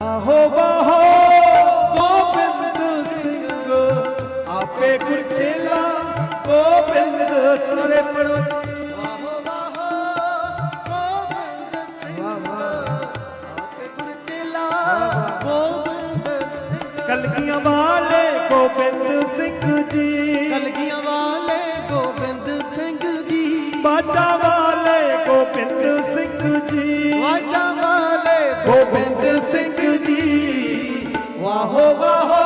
ਆਹੋ ਬਾਹੋ ਗੋਬਿੰਦ ਸਿੰਘ ਆਪੇ ਗੁਰਚੇਲਾ ਗੋਬਿੰਦ ਸਾਰੇ ਪੜੋ। ਆਹੋ ਬਾਹੋ ਗੋਬਿੰਦ ਸਿੰਘ ਆਪੇ ਗੁਰਚੇਲਾ ਗੋਬਿੰਦ ਸਿੰਘ। ਕਲਗੀਆਂ ਵਾਲੇ ਗੋਬਿੰਦ ਸਿੰਘ ਜੀ। ਕਲਗੀਆਂ ਵਾਲੇ ਗੋਬਿੰਦ ਸਿੰਘ ਜੀ। ਬਾਜਾ ਗੋਬਿੰਦ ਸਿੰਘ ਜੀ। ਵਾਹੋ ਵਾਹੋ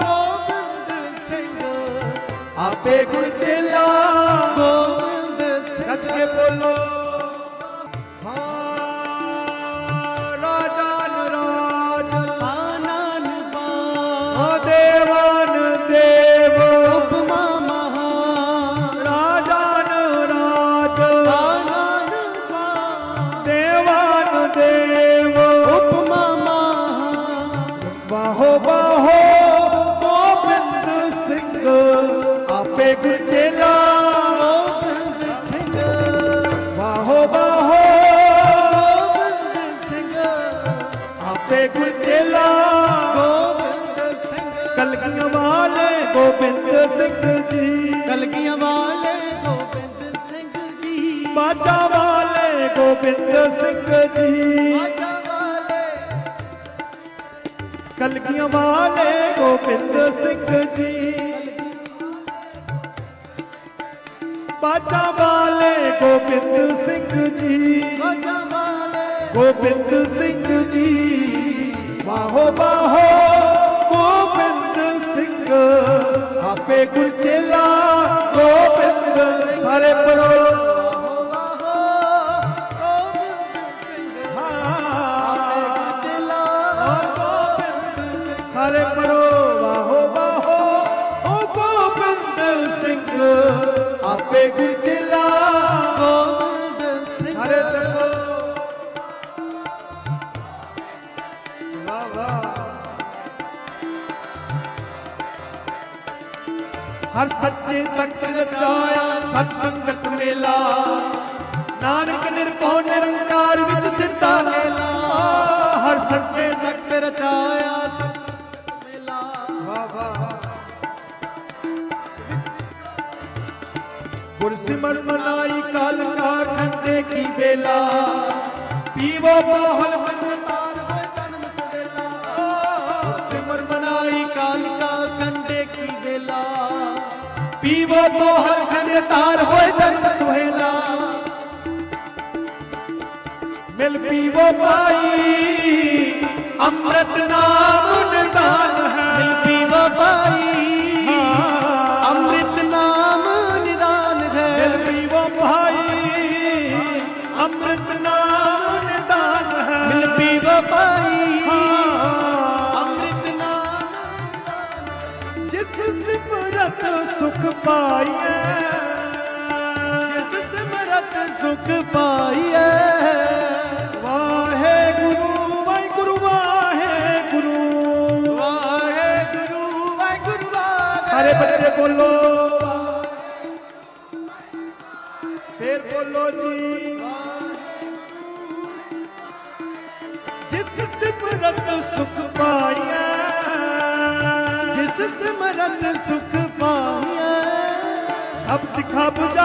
ਗੋਬਿੰਦ ਸਿੰਘ। ਆਪੇ ਗੁਰਚੇਲਾ ਗੋਬਿੰਦ ਸਿੰਘ। ਗੱਜ ਕੇ ਬੋਲੋ। ਆਪੇ ਗੁਰਚੇਲਾ ਗੋਬਿੰਦ ਸਿੰਘ ਕਲਗੀਆਂ ਵਾਲੇ ਗੋਬਿੰਦ ਸਿੰਘ ਜੀ ਕਲਗੀਆਂ ਵਾਲੇ ਗੋਬਿੰਦ ਸਿੰਘ ਜੀ ਬਾਜਾ ਵਾਲੇ ਗੋਬਿੰਦ ਸਿੰਘ ਜੀ ਵਾਜਾ ਵਾਲੇ ਕਲਗੀਆਂ ਵਾਲੇ ਗੋਬਿੰਦ ਸਿੰਘ ਜੀ ਬਾਜਾ ਵਾਲੇ ਗੋਬਿੰਦ ਸਿੰਘ ਜੀ ਵਾਜਾ ਵਾਲੇ ਗੋਬਿੰਦ ਸਿੰਘ ਜੀ ਬਾਹੋ ਬਾਹੋ ਗੋਬਿੰਦ ਸਿੰਘ, ਆਪੇ ਗੁਰਚੇਲਾ ਗੋਬਿੰਦ ਸਾਰੇ ਪੜੋ ਗੋਬਿੰਦ ਸਿੰਘ ਹਾਂ ਗੋਬਿੰਦ ਸਾਰੇ ਪੜੋ ਵਾਹੋ ਵਾਹੋ ਓ ਗੋਬਿੰਦ ਸਿੰਘ, ਆਪੇ ਗੁਰਚੇਲਾ ਗੋਬਿੰਦ ਸਿੰਘ। ਸਾਰੇ ਤੱਕੋ ਹਰ ਸੱਚੇ ਤਖਤ ਰਚਾਇਆ ਸਤ ਸੰਗਤ ਮੇਲਾ ਨਾਨਕ ਨਿਰਭਉ ਨਿਰੰਕਾਰ ਵਿੱਚ ਸਿੱਧਾ ਲੇਲਾ ਹਰ ਸੱਚੇ ਤਖਤ ਰਚਾਇਆ ਮੇਲਾ ਵਾਹ ਵਾਹ ਗੁਰਸਿਮਰ ਮਨਾਈ ਕਾਲ ਕਾ ਖੰਡੇ ਕੀ ਵੇਲਾ ਪੀਵੋ ਮੋਹਲ ਮੰਨਤਾਰ ਪੀਵੋ ਮੋਹਲ ਖੰਡਤਾਰ ਹੋਏ ਜਨਮ ਸੁਹੇਲਾ। ਮਿਲ ਪੀਵੋ ਪਾਈ ਅੰਮ੍ਰਿਤ ਨਾਮ ਨਿਦਾਨ ਹੈ। ਮਿਲ ਪੀਵੋ ਹਾਂ। ਅੰਮ੍ਰਿਤ ਨਾਮ ਨਿਦਾਨ ਮਿਲ ਹੈ ਪੀਵੋ ਭਾਈ ਅੰਮ੍ਰਿਤ ਸੁਖ ਪਾਈਐ। ਜਿਸ ਸਿਮਰਤ ਸੁਖ ਪਾਈਐ। ਵਾਹਿਗੁਰੂ ਵਾਹਿਗੁਰੂ ਵਾਹਿਗੁਰੂ। ਵਾਹਿਗੁਰੂ ਵਾਹਿਗੁਰੂ ਵਾਹਿਗੁਰੂ। ਸਾਰੇ ਬੱਚੇ ਬੋਲੋ। ਫੇਰ ਬੋਲੋ ਜੀ। ਜਿਸ ਸਿਮਰਤ ਸੁਖ ਪਾਈਐ। ਜਿਸ ਸਿਮਰਤ ਸੁਖ ਪਾਈਐ। सब सिखा बुझा